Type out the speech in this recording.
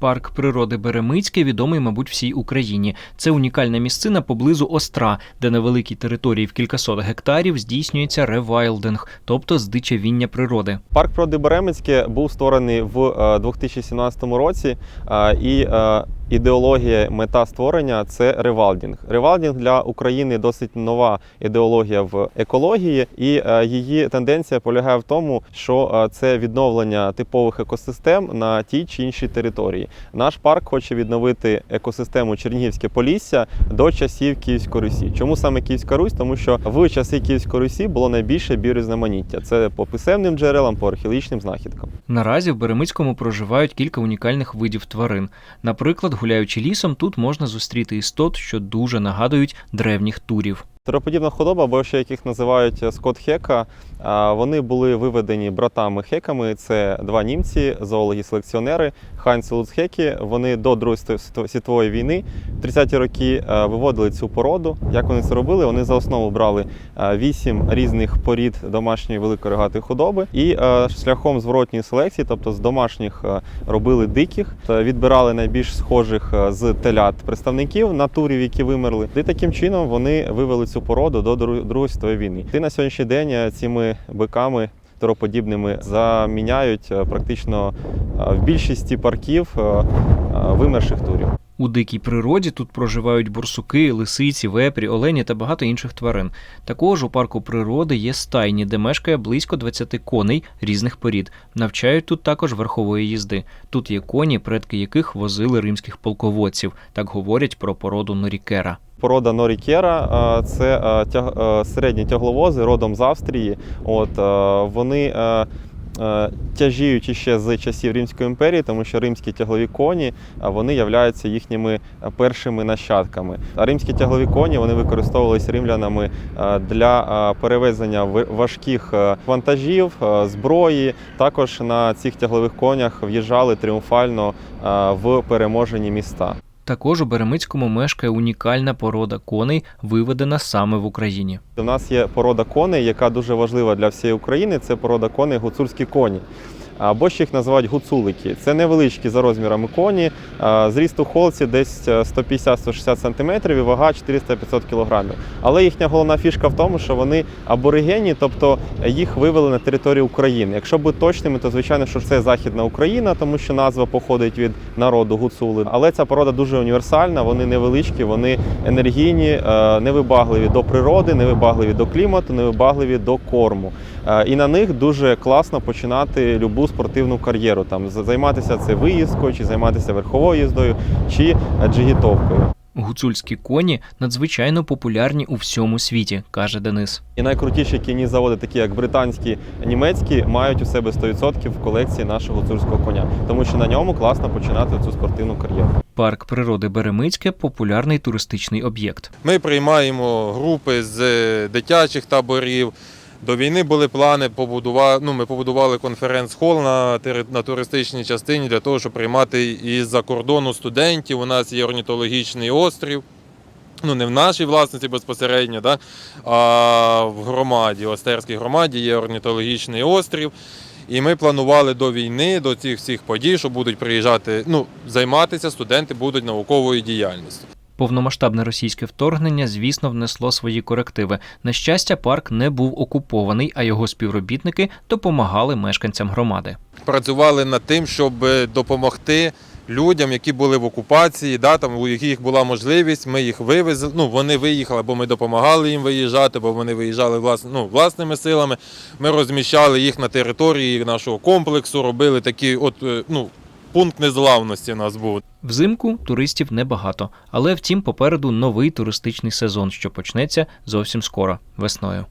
Парк природи Беремицьке відомий, мабуть, всій Україні. Це унікальна місцина поблизу Остра, де на великій території в кількасот гектарів здійснюється ревайлдинг, тобто здичавіння природи. Парк природи Беремицьке був створений в е, 2017 році, е, і е, ідеологія, мета створення це ревалдінг. Ревалдінг для України досить нова ідеологія в екології, і е, її тенденція полягає в тому, що е, це відновлення типових екосистем на тій чи іншій території. Наш парк хоче відновити екосистему Чернігівське Полісся до часів Київської Русі. Чому саме Київська Русь? Тому що в часи Київської Русі було найбільше біорізноманіття. Це по писемним джерелам, по археологічним знахідкам. Наразі в Беремицькому проживають кілька унікальних видів тварин. Наприклад, гуляючи лісом, тут можна зустріти істот, що дуже нагадують древніх турів. Тероподібна худоба, або ще яких називають скот хека, вони були виведені братами хеками. Це два німці, зоологи-селекціонери Хайнц і Луц Хекі. Вони до Другої світової війни в 30-ті роки виводили цю породу. Як вони це робили? Вони за основу брали вісім різних порід домашньої великої рогатої худоби і шляхом зворотньої селекції, тобто з домашніх робили диких, відбирали найбільш схожих з телят представників натурів, які вимерли. І таким чином вони вивели цю породу до Дру- Другої світової війни. І на сьогоднішній день е, цими биками. Тероподібними заміняють е, практично е, в більшості парків вимерших турів. У дикій природі тут проживають борсуки, лисиці, вепрі, олені та багато інших тварин. Також у парку природи є стайні, де мешкає близько 20 коней різних порід. Навчають тут також верхової їзди. Тут є коні, предки яких возили римських полководців. Так говорять про породу Норікера. Порода Норікера е, це е, е, середні тягловози родом з Австрії. От вони тяжіють ще з часів Римської імперії, тому що римські тяглові коні вони являються їхніми першими нащадками. А римські тяглові коні вони використовувалися римлянами для перевезення важких вантажів, зброї. Також на цих тяглових конях в'їжджали тріумфально в переможені міста. Також у Беремицькому мешкає унікальна порода коней, виведена саме в Україні. У нас є порода коней, яка дуже важлива для всієї України. Це порода коней гуцульські коні. Або ще їх називають гуцулики. Це невеличкі за розмірами коні. Зріст у холці десь е, 150-160 см і вага 400-500 кг. Але їхня головна фішка в тому, що вони аборигені, тобто їх вивели на територію України. Якщо бути точними, то звичайно, що це Західна Україна, тому що назва походить від народу гуцули. Але ця порода дуже універсальна, вони невеличкі, вони енергійні, е, невибагливі до природи, невибагливі до клімату, невибагливі до корму. Е, І на них дуже класно починати любу спортивну кар'єру. Там займатися це виїздкою, чи займатися верховою їздою, чи джигітовкою. Гуцульські коні надзвичайно популярні у всьому світі, каже Денис. І найкрутіші кінні заводи, такі як британські, німецькі, мають у себе 100% в колекції нашого гуцульського коня, тому що на ньому класно починати цю спортивну кар'єру. Парк природи Беремицьке популярний туристичний об'єкт. Ми приймаємо групи з дитячих таборів. До війни були плани побудувати. Ну, ми побудували конференц-хол на, на туристичній частині для того, щоб приймати із-за кордону студентів. У нас є орнітологічний острів. Ну, не в нашій власності безпосередньо, да? а в громаді, в Остерській громаді є орнітологічний острів. І ми планували до війни, до цих всіх подій, що будуть приїжджати, ну, займатися студенти будуть науковою діяльністю. Повномасштабне російське вторгнення, звісно, внесло свої корективи. На щастя, парк не був окупований, а його співробітники допомагали мешканцям громади. працювали над тим, щоб е, допомогти людям, які були в окупації, да, там, у яких була можливість, ми їх вивезли. Ну, вони виїхали, бо ми допомагали їм виїжджати, бо вони виїжджали влас, ну, власними силами. Ми розміщали їх на території нашого комплексу, робили такі, от, е, ну, пункт незламності у нас був. Взимку туристів небагато, але втім попереду новий туристичний сезон, що почнеться зовсім скоро весною.